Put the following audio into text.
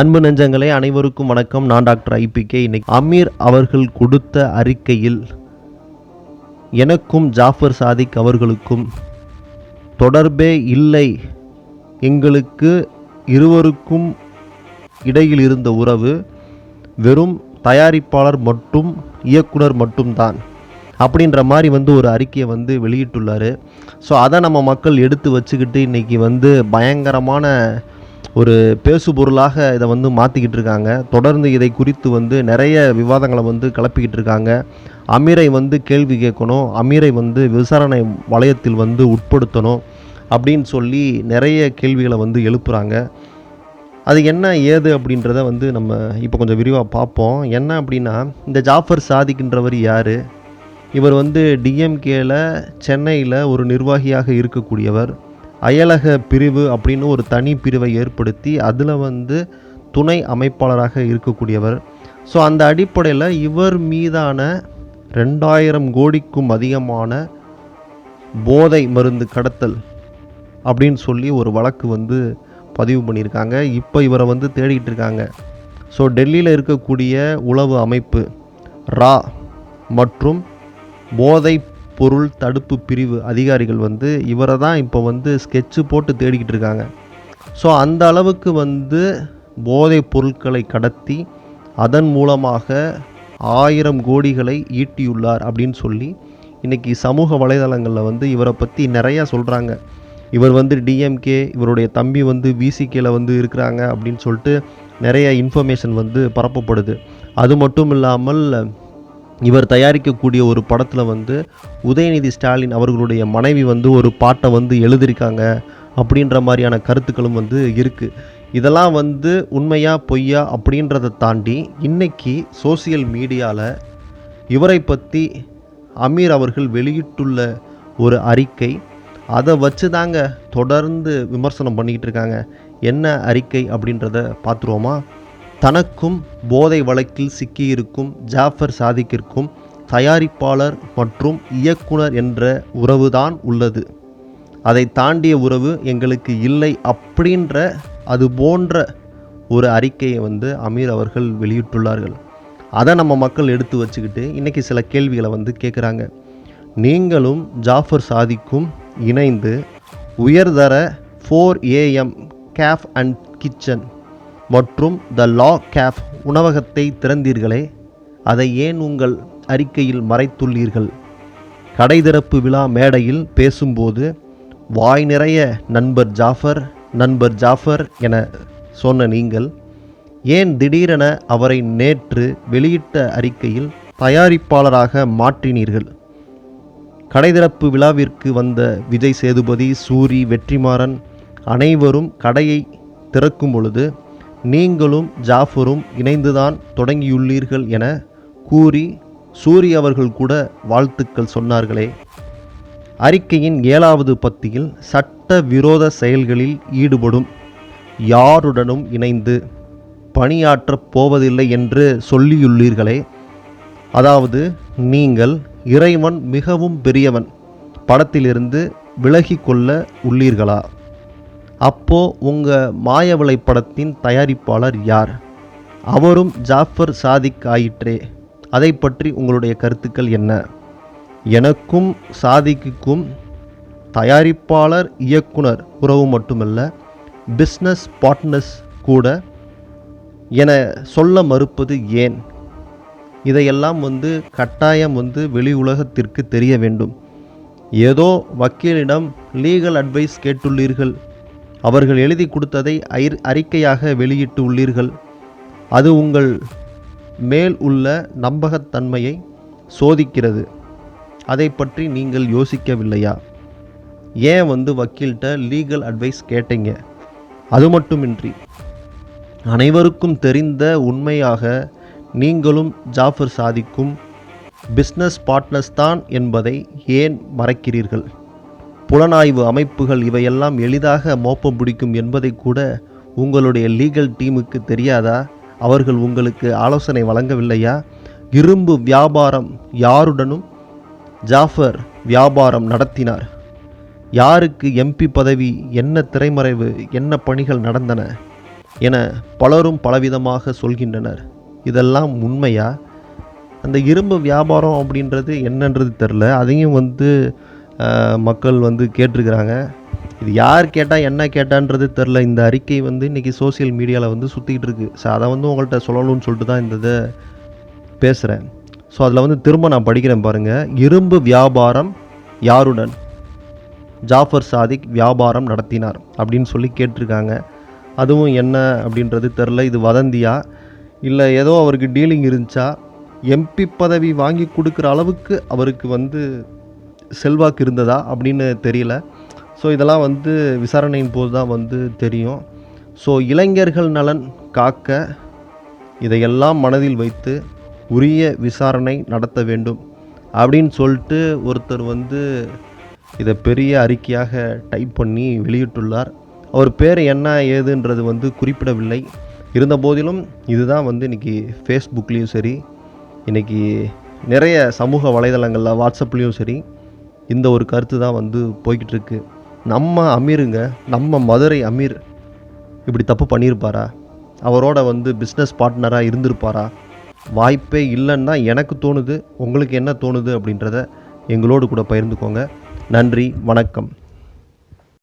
அன்பு நெஞ்சங்களே அனைவருக்கும் வணக்கம். நான் டாக்டர் ஐபிகே இன்னைக்கு அமீர் அவர்கள் கொடுத்த அறிக்கையில் எனக்கும் ஜாஃபர் சாதிக் அவர்களுக்கும் தொடர்பே இல்லை. எங்களுக்கு இருவருக்கும் இடையில் இருந்த உறவு வெறும் தயாரிப்பாளர் மட்டும் இயக்குனர் மட்டும்தான். அப்படின்ற மாதிரி வந்து ஒரு அறிக்கையை வந்து வெளியிட்டுள்ளார். ஸோ அதை நம்ம மக்கள் எடுத்து வச்சுக்கிட்டு இன்றைக்கி வந்து பயங்கரமான ஒரு பேசுபொருளாக இதை வந்து மாற்றிக்கிட்டு இருக்காங்க. தொடர்ந்து இதை குறித்து வந்து நிறைய விவாதங்களை வந்து கிளப்பிக்கிட்டு இருக்காங்க. அமீரை வந்து கேள்வி கேட்கணும். அமீரை வந்து விசாரணை வளையத்தில் வந்து உட்படுத்தணும் அப்படின்னு சொல்லி நிறைய கேள்விகளை வந்து எழுப்புகிறாங்க அது என்ன ஏது அப்படின்றத வந்து நம்ம இப்போ கொஞ்சம் விரிவாக பார்ப்போம். என்ன அப்படின்னா இந்த ஜாஃபர் சாதிக்கின்றவர் யார்? இவர் வந்து டிஎம்கேல சென்னையில் ஒரு நிர்வாகியாக இருக்கக்கூடியவர். அயலக பிரிவு அப்படின்னு ஒரு தனி பிரிவை ஏற்படுத்தி அதில் வந்து துணை அமைப்பாளராக இருக்கக்கூடியவர். ஸோ அந்த அடிப்படையில் இவர் மீதான ரெண்டாயிரம் கோடிக்கும் அதிகமான போதை மருந்து கடத்தல் அப்படின்னு சொல்லி ஒரு வழக்கு வந்து பதிவு பண்ணியிருக்காங்க. இப்போ இவரை வந்து தேடிக்கிட்டு இருக்காங்க. ஸோ டெல்லியில் இருக்கக்கூடிய உளவு அமைப்பு ரா மற்றும் போதை பொருள் தடுப்பு பிரிவு அதிகாரிகள் வந்து இவரை தான் இப்போ வந்து ஸ்கெட்சு போட்டு தேடிக்கிட்டு இருக்காங்க. ஸோ அந்த அளவுக்கு வந்து போதைப் பொருட்களை கடத்தி அதன் மூலமாக ஆயிரம் கோடிகளை ஈட்டியுள்ளார் அப்படின்னு சொல்லி இன்றைக்கி சமூக வலைதளங்களில் வந்து இவரை பற்றி நிறையா சொல்கிறாங்க இவர் வந்து டிஎம்கே இவருடைய தம்பி வந்து விசிகேல வந்து இருக்கிறாங்க அப்படின்னு சொல்லிட்டு நிறைய இன்ஃபர்மேஷன் வந்து பரப்பப்படுது. அது மட்டும் இல்லாமல் இவர் தயாரிக்கக்கூடிய ஒரு படத்தில் வந்து உதயநிதி ஸ்டாலின் அவர்களுடைய மனைவி வந்து ஒரு பாட்டை வந்து எழுதியிருக்காங்க அப்படின்ற மாதிரியான கருத்துக்களும் வந்து இருக்குது இதெல்லாம் வந்து உண்மையா பொய்யா அப்படின்றத தாண்டி இன்னைக்கு சோசியல் மீடியாவில் இவரை பற்றி அமீர் அவர்கள் வெளியிட்டுள்ள ஒரு அறிக்கை அதை வச்சு தாங்க தொடர்ந்து விமர்சனம் பண்ணிக்கிட்டு இருக்காங்க. என்ன அறிக்கை அப்படின்றத பார்த்துருவோமா? தனக்கும் போதை வழக்கில் சிக்கியிருக்கும் ஜாஃபர் சாதிக்கிற்கும் தயாரிப்பாளர் மற்றும் இயக்குனர் என்ற உறவுதான் உள்ளது. அதை தாண்டிய உறவு எங்களுக்கு இல்லை அப்படின்ற அது போன்ற ஒரு அறிக்கையை வந்து அமீர் அவர்கள் வெளியிட்டுள்ளார்கள். அதை நம்ம மக்கள் எடுத்து வச்சுக்கிட்டு இன்றைக்கி சில கேள்விகளை வந்து கேட்குறாங்க. நீங்களும் ஜாஃபர் சாதிக்கும் இணைந்து உயர்தர four AM cafe and kitchen மற்றும் த லா கேஃப் உணவகத்தை திறந்தீர்களே அதை ஏன் உங்கள் அறிக்கையில் மறைத்துள்ளீர்கள்? கடை திறப்பு விழா மேடையில் பேசும்போது வாய் நிறைய நண்பர் ஜாஃபர் நண்பர் ஜாஃபர் என சொன்ன நீங்கள் ஏன் திடீரென அவரை நேற்று வெளியிட்ட அறிக்கையில் தயாரிப்பாளராக மாற்றினீர்கள்? கடை திறப்பு விழாவிற்கு வந்த விஜய் சேதுபதி சூரி வெற்றிமாறன் அனைவரும் கடையை திறக்கும் பொழுது நீங்களும் ஜாஃபரும் இணைந்துதான் தொடங்கியுள்ளீர்கள் என கூறி சூரி அவர்கள் கூட வாழ்த்துக்கள் சொன்னார்களே. அறிக்கையின் ஏழாவது பத்தியில் சட்ட விரோத செயல்களில் ஈடுபடும் யாருடனும் இணைந்து பணியாற்றப் போவதில்லை என்று சொல்லியுள்ளீர்களே. அதாவது நீங்கள் இறைவன் மிகவும் பெரியவன் படத்திலிருந்து விலகி கொள்ள உள்ளீர்களா? அப்போது உங்கள் மாயவளை படத்தின் தயாரிப்பாளர் யார்? அவரும் ஜாஃபர் சாதிக் ஆயிற்றே. அதை பற்றி உங்களுடைய கருத்துக்கள் என்ன? எனக்கும் சாதிக்குக்கும் தயாரிப்பாளர் இயக்குனர் உறவு மட்டுமல்ல பிஸ்னஸ் பார்ட்னர்ஸ் கூட என சொல்ல மறுப்பது ஏன்? இதையெல்லாம் வந்து கட்டாயம் வந்து வெளி உலகத்திற்கு தெரிய வேண்டும். ஏதோ வக்கீலிடம் லீகல் அட்வைஸ் கேட்டுள்ளீர்கள். அவர்கள் எழுதி கொடுத்ததை ஐர் அறிக்கையாக வெளியிட்டு உள்ளீர்கள். அது உங்கள் மேல் உள்ள நம்பகத்தன்மையை சோதிக்கிறது. அதை பற்றி நீங்கள் யோசிக்கவில்லையா? ஏன் வந்து வக்கீல்கிட்ட லீகல் அட்வைஸ் கேட்டீங்க? அது மட்டுமின்றி அனைவருக்கும் தெரிந்த உண்மையாக நீங்களும் ஜாஃபர் சாதிக்கும் பிஸ்னஸ் பார்ட்னர்ஸ் தான் என்பதை ஏன் மறைக்கிறீர்கள்? புலனாய்வு அமைப்புகள் இவையெல்லாம் எளிதாக மோப்பம் பிடிக்கும் என்பதை கூட உங்களுடைய லீகல் டீமுக்கு தெரியாதா? அவர்கள் உங்களுக்கு ஆலோசனை வழங்கவில்லையா? இரும்பு வியாபாரம் யாருடனும்? ஜாஃபர் வியாபாரம் நடத்தினார். யாருக்கு எம்பி பதவி என்ன திரைமறைவு என்ன பணிகள் நடந்தன? என பலரும் பலவிதமாக சொல்கின்றனர். இதெல்லாம் உண்மையா? அந்த இரும்பு வியாபாரம் அப்படின்றது என்னன்றது தெரில அதையும் வந்து மக்கள் வந்து கேட்டிருக்கிறாங்க. இது யார் கேட்டால் என்ன கேட்டான்றது தெரில. இந்த அறிக்கை வந்து இன்றைக்கி சோஷியல் மீடியாவில் வந்து சுற்றிக்கிட்டு இருக்குது ஸோ அதை வந்து உங்கள்கிட்ட சொல்லணும்னு சொல்லிட்டு தான் இந்த இதை பேசுகிறேன் ஸோ அதில் வந்து திரும்ப நான் படிக்கிறேன் பாருங்கள் இரும்பு வியாபாரம் யாருடன்? ஜாஃபர் சாதிக் வியாபாரம் நடத்தினார் அப்படின்னு சொல்லி கேட்டிருக்காங்க. அதுவும் என்ன அப்படின்றது தெரில. இது வதந்தியா? இல்லை ஏதோ அவருக்கு டீலிங் இருந்துச்சா? எம்பி பதவி வாங்கி கொடுக்குற அளவுக்கு அவருக்கு வந்து செல்வாக்கு இருந்ததா அப்படின்னு தெரியல. ஸோ இதெல்லாம் வந்து விசாரணையின் போது தான் வந்து தெரியும். ஸோ இளைஞர்கள் நலன் காக்க இதையெல்லாம் மனதில் வைத்து உரிய விசாரணை நடத்த வேண்டும் அப்படின்னு சொல்லிட்டு ஒருத்தர் வந்து இதை பெரிய அறிக்கையாக டைப் பண்ணி வெளியிட்டுள்ளார். அவர் பேர் என்ன ஏதுன்றது வந்து குறிப்பிடவில்லை. இருந்த போதிலும் இதுதான் வந்து இன்றைக்கி ஃபேஸ்புக்லேயும் சரி இன்றைக்கி நிறைய சமூக வலைதளங்களில் வாட்ஸ்அப்லேயும் சரி இந்த ஒரு கருத்து தான் வந்து போய்கிட்டு இருக்கு நம்ம அமீருங்க நம்ம மதுரை அமீர் இப்படி தப்பு பண்ணியிருப்பாரா? அவரோட வந்து பிஸ்னஸ் பார்ட்னராக இருந்திருப்பாரா? வாய்ப்பே இல்லைன்னா எனக்கு தோணுது உங்களுக்கு என்ன தோணுது அப்படின்றத எங்களோடு கூட பகிர்ந்துக்கோங்க. நன்றி வணக்கம்.